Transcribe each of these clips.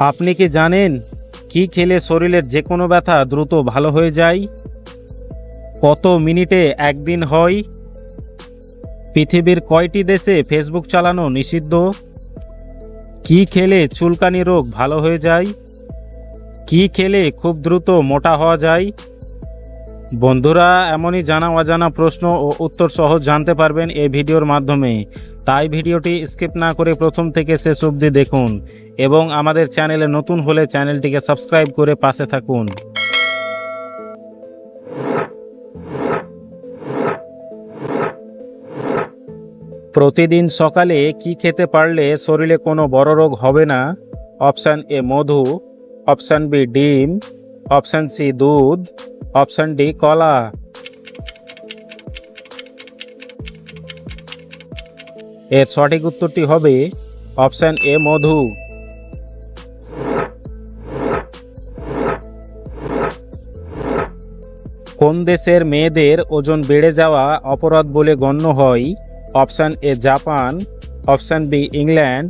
আপনি কি জানেন কি খেলে শরীরের যে কোনো ব্যথা দ্রুত ভালো হয়ে যায়? কত মিনিটে একদিন হয়? পৃথিবীর কয়টি দেশে ফেসবুক চালানো নিষিদ্ধ? কি খেলে চুলকানি রোগ ভালো হয়ে যায়? কি খেলে খুব দ্রুত মোটা হওয়া যায়? বন্ধুরা, এমনই জানা অজানা প্রশ্ন ও উত্তর সহজ জানতে পারবেন এই ভিডিওর মাধ্যমে। তাই ভিডিওটি স্কিপ না করে প্রথম থেকে শেষ অবধি দেখুন এবং আমাদের চ্যানেলে নতুন হলে চ্যানেলটিকে সাবস্ক্রাইব করে পাশে থাকুন। প্রতিদিন সকালে কি খেতে পারলে শরীরে কোনো বড় রোগ হবে না? অপশান এ মধু, অপশান বি ডিম, অপশান সি দুধ অপশান ডি কলা এর সঠিক উত্তরটি হবে অপশান এ মধু। কোন দেশের মেয়েদের ওজন বেড়ে যাওয়া অপরাধ বলে গণ্য হয়? Option A Japan option B England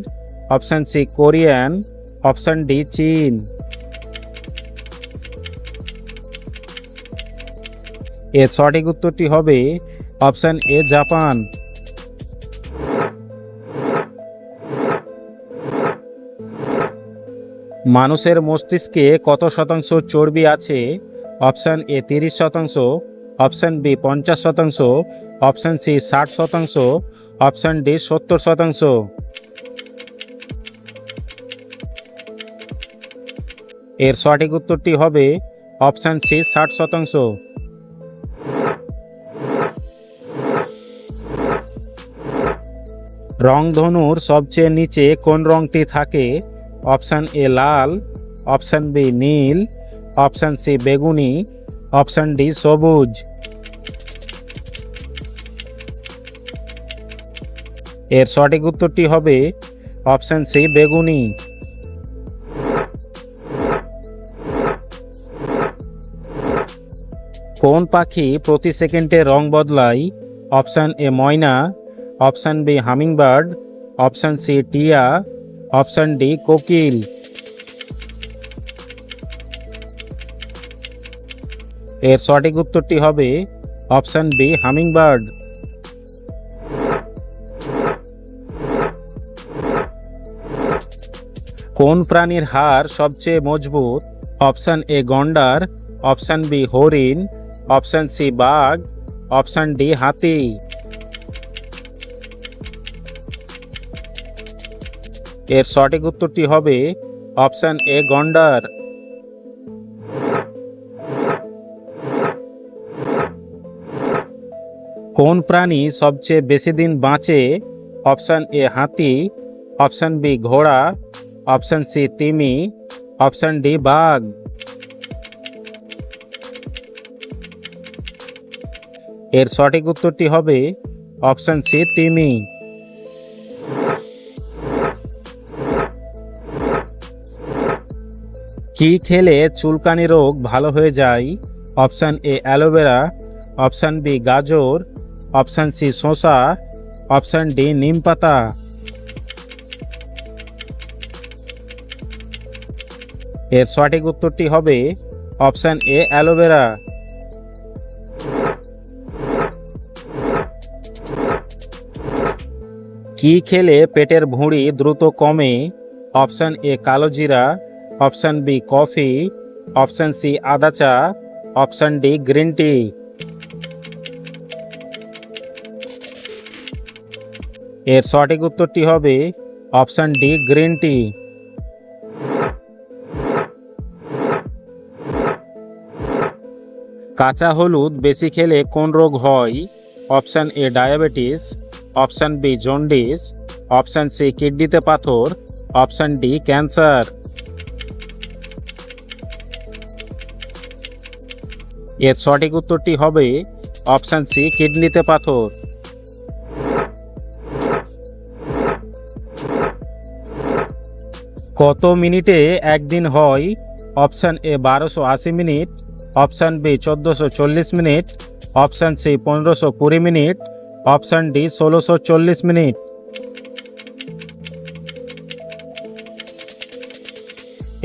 option C Korean option D চীন এর সঠিক উত্তরটি হবে অপশান এ, জাপান। মানুষের মস্তিষ্কে কত শতাংশ চর্বি আছে? অপশান এ, তিরিশ শতাংশ। অপশান বি, পঞ্চাশ শতাংশ। অপশান সি, ষাট শতাংশ। অপশান ডি, সত্তর শতাংশ। এর সঠিক উত্তরটি হবে অপশান সি, ষাট শতাংশ। রংধনুর সবচেয়ে নিচে কোন রংটি থাকে? অপশান এ লাল, অপশান বি নীল, অপশান সি বেগুনি, অপশান ডি সবুজ। এর সঠিক উত্তরটি হবে অপশান সি বেগুনি। কোন পাখি প্রতি সেকেন্ডে রং বদলায়? Option A Moyna option B hummingbird, option C টিয়া, অপশান ডি কোকিল। এর সঠিক উত্তরটি হবে অপশান বি হামিংবার্ড। কোন প্রাণীর হাড় সবচেয়ে মজবুত? অপশান এ গন্ডার, অপশান বি হরিণ, অপশান সি বাঘ, অপশান ডি হাতি। এর সঠিক উত্তরটি হবে অপশান এ গন্ডার। কোন প্রাণী সবচেয়ে বেশি দিন বাঁচে? অপশান এ হাতি, অপশান বি ঘোড়া, অপশান সি তিমি, অপশান ডি বাঘ। এর সঠিক উত্তরটি হবে অপশান সি তিমি। কি খেলে চুলকানি রোগ ভালো হয়ে যায়? Option A aloe vera, option B গাজর, অপশান সি শসা, অপশান ডি নিম পাতা। এর সঠিক উত্তরটি হবে অপশান এ অ্যালোভেরা। কি খেলে পেটের ভুঁড়ি দ্রুত কমে? অপশান এ কালো জিরা option B coffee, option C আদা চা, অপশান ডি গ্রিন টি। এর সঠিক উত্তরটি হবে অপশান ডি গ্রিন টি। কাঁচা হলুদ বেশি খেলে কোন রোগ হয়? Option A diabetes, option B jaundice, option C কিডনিতে পাথর, অপশান ডি ক্যান্সার। এর সঠিক উত্তরটি হবে অপশান সি, কিডনিতে পাথর। কত মিনিটে একদিন হয়? অপশান এ, বারোশো আশি মিনিট। অপশান বি, চোদ্দোশো চল্লিশ মিনিট। অপশান সি, পনেরোশো কুড়ি মিনিট। অপশান ডি, ষোলোশো চল্লিশ মিনিট।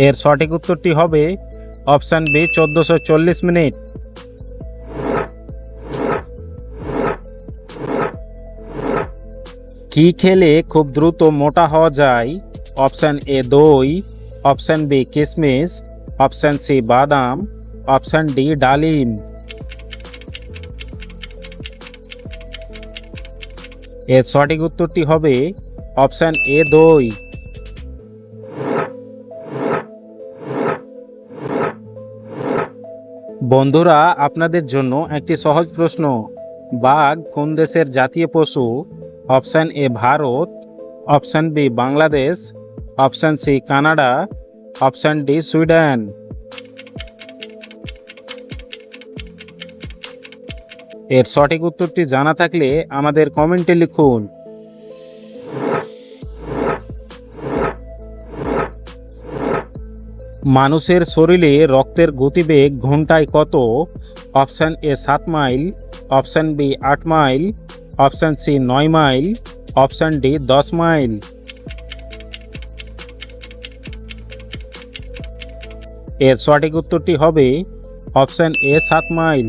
এর সঠিক উত্তরটি হবে অপশান বি, চোদ্দোশো চল্লিশ মিনিট। কি খেলে খুব দ্রুত মোটা হওয়া যায়? অপশান এ দই, অপশান বি কিশমিশ অপশান সি বাদাম, অপশান ডি ডালিম। এর সঠিক উত্তরটি হবে অপশান এ দই। বন্ধুরা, আপনাদের জন্য একটি সহজ প্রশ্ন। বাঘ কোন দেশের জাতীয় পশু? Option A Bharat, option B Bangladesh, option C Canada, option D Sweden. এর সঠিক উত্তরটি জানা থাকলে আমাদের কমেন্টে লিখুন। মানুষের শরীরে রক্তের গতিবেগ ঘন্টায় কত? অপশান এ সাত মাইল, অপশান বি আট মাইল অপশান সি, নয় মাইল। অপশান ডি, দশ মাইল। এর সঠিক উত্তরটি হবে অপশান এ, সাত মাইল।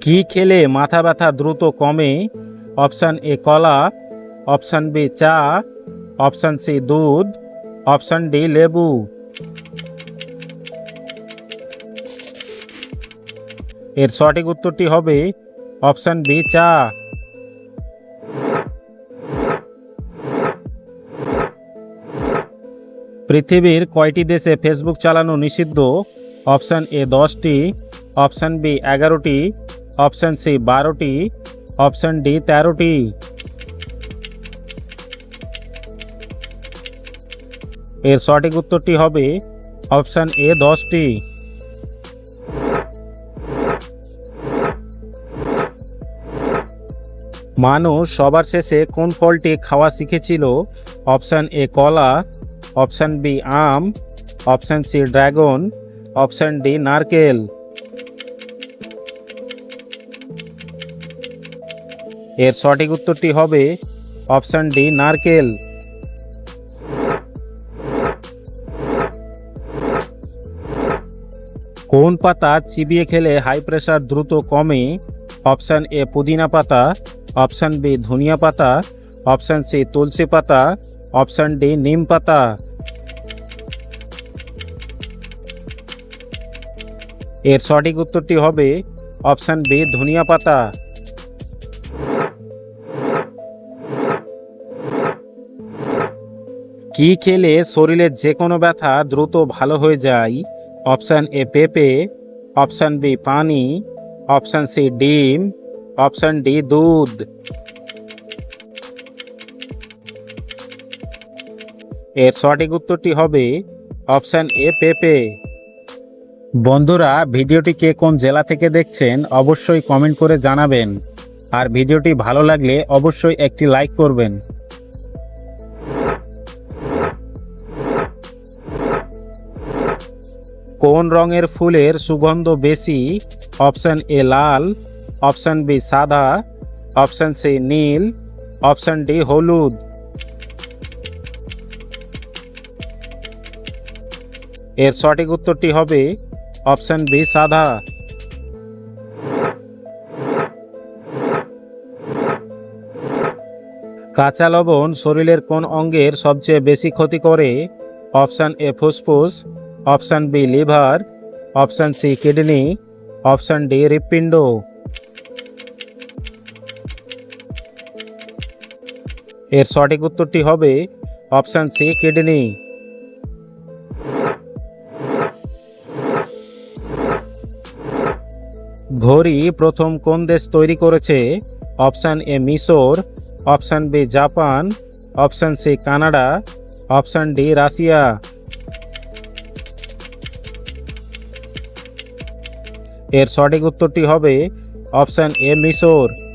কি খেলে মাথা ব্যথা দ্রুত কমে? অপশান এ, কলা। অপশান বি, চা। অপশান সি, দুধ। অপশান ডি, লেবু। এর সঠিক উত্তরটি হবে অপশান বি, চা। পৃথিবীর কয়টি দেশে ফেসবুক চালানো নিষিদ্ধ? অপশান এ দশটি, অপশান বি এগারোটি, অপশান সি বারোটি, অপশান ডি তেরোটি। এর সঠিক উত্তরটি হবে অপশান এ দশটি। মানুষ সবার শেষে কোন ফলটি খাওয়া শিখেছিল? অপশান এ কলা, অপশান বি আম, option C dragon, option D নারকেল। এর সঠিক উত্তরটি হবে অপশান ডি নারকেল। কোন পাতা চিবিয়ে খেলে হাই প্রেশার দ্রুত কমে? অপশান এ পুদিনা পাতা অপশান বি ধনিয়া পাতা, অপশান সি তুলসী পাতা, অপশান ডি নিম পাতা। এর সঠিক উত্তরটি হবে অপশান বি ধনিয়া পাতা। কি খেলে শরীরের যে কোনো ব্যথা দ্রুত ভালো হয়ে যায়? অপশান এ পেঁপে, অপশান বি পানি, অপশান সি ডিম অপশান ডি, দুধ। এর সঠিক উত্তরটি হবে অপশান এ, পেঁপে। বন্ধুরা, ভিডিওটি কে কোন জেলা থেকে দেখছেন অবশ্যই কমেন্ট করে জানাবেন। আর ভিডিওটি ভালো লাগলে অবশ্যই একটি লাইক করবেন। কোন রঙের ফুলের সুগন্ধ বেশি? অপশন এ, লাল। অপশন বি সাদা, অপশন সি নীল, অপশন ডি হলুদ। এর সঠিক উত্তরটি হবে অপশন বি সাদা। কাঁচা লবণ শরীরের কোন অঙ্গের সবচেয়ে বেশি ক্ষতি করে? অপশান এ ফুসফুস, option B liver, option C kidney, option D হৃৎপিণ্ড। এর সঠিক উত্তরটি হবে অপশান সি, কিডনি। ঘড়ি প্রথম কোন দেশ তৈরি করেছে? অপশান এ, মিশর। Option B, Japan. Option C, Canada. Option D, Russia. এর সঠিক উত্তরটি হবে অপশান এ, মিশর।